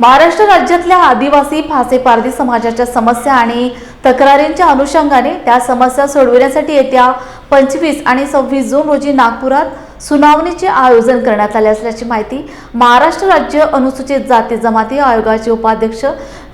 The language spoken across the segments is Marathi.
महाराष्ट्र राज्यातल्या आदिवासी फासे पारधी समाजाच्या समस्या आणि तक्रारींच्या अनुषंगाने त्या समस्या सोडविण्यासाठी येत्या पंचवीस आणि सव्वीस जून रोजी नागपुरात सुनावणीचे आयोजन करण्यात आले असल्याची माहिती महाराष्ट्र राज्य अनुसूचित जाती जमाती आयोगाचे उपाध्यक्ष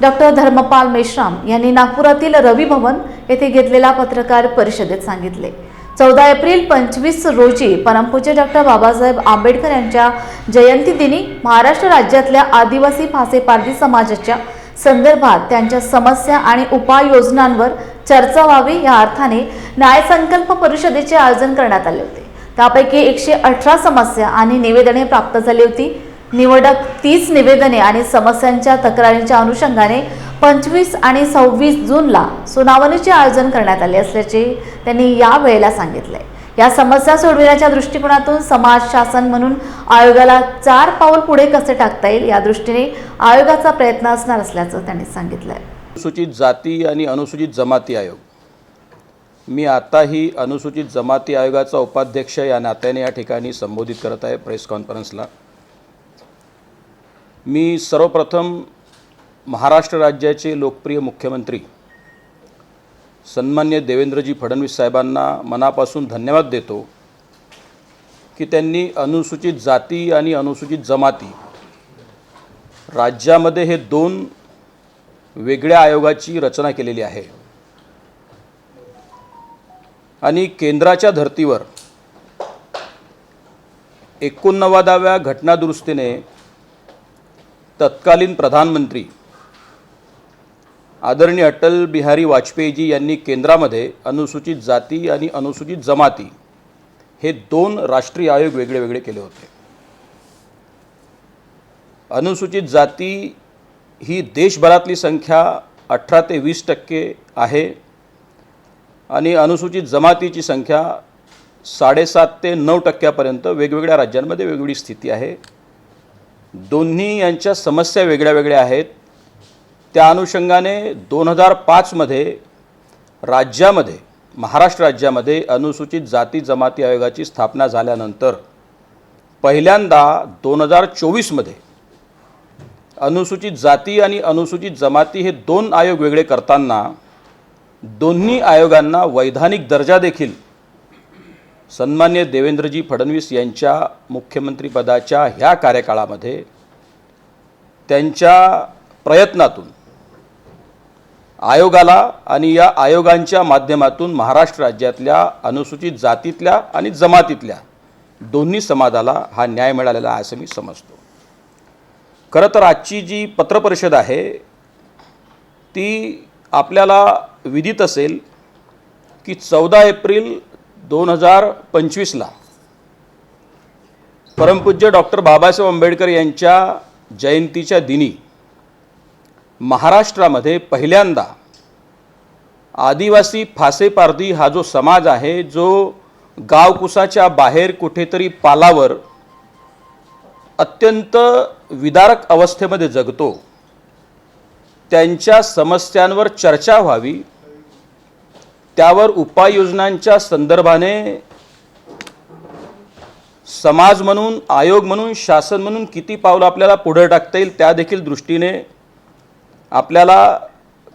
डॉक्टर धर्मपाल मेश्राम यांनी नागपुरातील रवी भवन येथे घेतलेल्या पत्रकार परिषदेत सांगितले. चौदा एप्रिल पंचवीस रोजी परमपूज्य डॉक्टर बाबासाहेब आंबेडकर यांच्या जयंतीदिनी महाराष्ट्र राज्यातल्या आदिवासी फासे पारधी समाजाच्या संदर्भात त्यांच्या समस्या आणि उपाययोजनांवर चर्चा व्हावी या अर्थाने न्यायसंकल्प परिषदेचे आयोजन करण्यात आले होते. त्यापैकी एकशे अठरा समस्या आणि निवेदने प्राप्त झाली होती. निवडक तीस निवेदने आणि समस्यांच्या तक्रारींच्या अनुषंगाने पंचवीस आणि सव्वीस जूनला सुनावणीचे आयोजन करण्यात आले असल्याचे त्यांनी या वेळेला सांगितले. या समस्या सोडविण्याच्या दृष्टिकोनातून समाज शासन म्हणून आयोगाला चार पाऊल पुढे कसे टाकता येईल या दृष्टीने आयोगाचा प्रयत्न असणार असल्याचं त्यांनी सांगितलंय. अनुसूचित जाती आणि अनुसूचित जमाती आयोग. मी आताही अनुसूचित जमाती आयोगाचा उपाध्यक्ष या नात्याने या ठिकाणी संबोधित करत आहे प्रेस कॉन्फरन्सला. मी सर्वप्रथम महाराष्ट्र राज्याचे लोकप्रिय मुख्यमंत्री सन्मान्य देवेंद्रजी फडणवीस साहेबांना मनापासून धन्यवाद देतो की त्यांनी अनुसूचित जाती आणि अनुसूचित जमाती राज्यामध्ये हे दोन वेगळ्या आयोगाची रचना केलेली आहे. आणि केंद्राच्या धर्तीवर एकोणनव्वदाव्या घटनादुरुस्तीने तत्कालीन प्रधानमंत्री आदरणीय अटल बिहारी वाजपेयीजी यांनी केंद्रामध्ये अनुसूचित जाती आणि अनुसूचित जमाती हे दोन राष्ट्रीय आयोग वेगळे वेगळे केले होते. अनुसूचित जाती ही देशभरातली संख्या अठरा ते वीस टक्के आहे आणि अनुसूचित जमातीची संख्या साडेसात ते नऊ टक्क्यापर्यंत वेगवेगळ्या राज्यांमध्ये वेगवेगळी स्थिती आहे. दोन्ही यांच्या समस्या वेगळ्या वेगळ्या आहेत. त्या अनुषंगाने दोन हजार पाचमध्ये राज्यामध्ये महाराष्ट्र राज्यामध्ये अनुसूचित जाती जमाती आयोगाची स्थापना झाल्यानंतर पहिल्यांदा दोन हजार चोवीसमध्ये अनुसूचित जाती आणि अनुसूचित जमाती हे दोन आयोग वेगळे करताना दोन्ही आयोगांना वैधानिक दर्जा देखील सन्मान्य देवेंद्रजी फडणवीस यांच्या मुख्यमंत्रीपदाच्या ह्या कार्यकाळामध्ये त्यांच्या प्रयत्नातून आयोगाला आणि या आयोगांच्या माध्यमातून महाराष्ट्र राज्यातल्या अनुसूचित जातीतल्या आणि जमातीतल्या दोन्ही समाजाला हा न्याय मिळालेला आहे असं मी समजतो. खरं तर आजची जी पत्रपरिषद आहे ती आपल्याला विदित असेल की चौदा एप्रिल दोन हजार पंचवीसला परमपूज्य डॉक्टर बाबासाहेब आंबेडकर यांच्या जयंतीच्या दिनी महाराष्ट्रामध्ये पहिल्यांदा आदिवासी फासेपारधी हा जो समाज आहे जो गावकुसाच्या बाहेर कुठेतरी पालावर अत्यंत विदारक अवस्थेमध्ये जगतो त्यांच्या समस्यांवर चर्चा व्हावी त्यावर उपाययोजनांच्या संदर्भाने समाज म्हणून आयोग म्हणून शासन म्हणून किती पावलं आपल्याला पुढे टाकता येईल त्या देखील दृष्टीने आपल्याला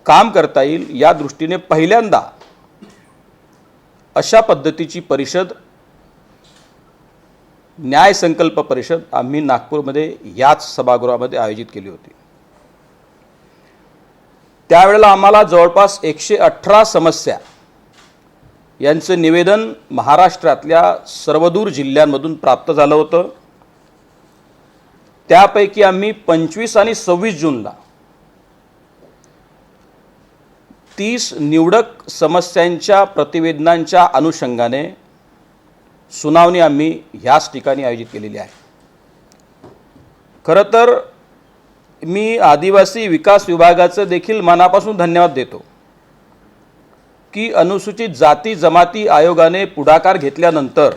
काम करता येईल या दृष्टीने पहिल्यांदा अशा पद्धतीची परिषद न्यायसंकल्प परिषद आम्ही नागपूरमध्ये याच सभागृहामध्ये आयोजित केली होती. त्यावेळेला आम्हाला जवळपास एकशे अठरा समस्या यांचं निवेदन महाराष्ट्रातल्या सर्वदूर जिल्ह्यांमधून प्राप्त झालं होतं. त्यापैकी आम्ही पंचवीस आणि सव्वीस जूनला तीस निवडक समस्यांच्या प्रतिवेदनांच्या अनुषंगाने सुनावणी आम्ही ह्याच ठिकाणी आयोजित केलेली आहे. खरं तर मी आदिवासी विकास विभागाचं देखील मनापासून धन्यवाद देतो की अनुसूचित जाती जमाती आयोगाने पुढाकार घेतल्यानंतर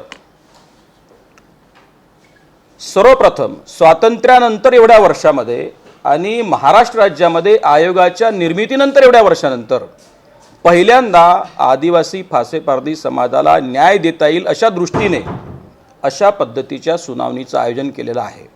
सर्वप्रथम स्वातंत्र्यानंतर एवढ्या वर्षामध्ये आणि महाराष्ट्र राज्यामध्ये आयोगाच्या निर्मितीनंतर एवढ्या वर्षानंतर पहिल्यांदा आदिवासी फासेपारधी समाजाला न्याय देता येईल अशा दृष्टीने अशा पद्धतीच्या सुनावणीचं आयोजन केलेलं आहे.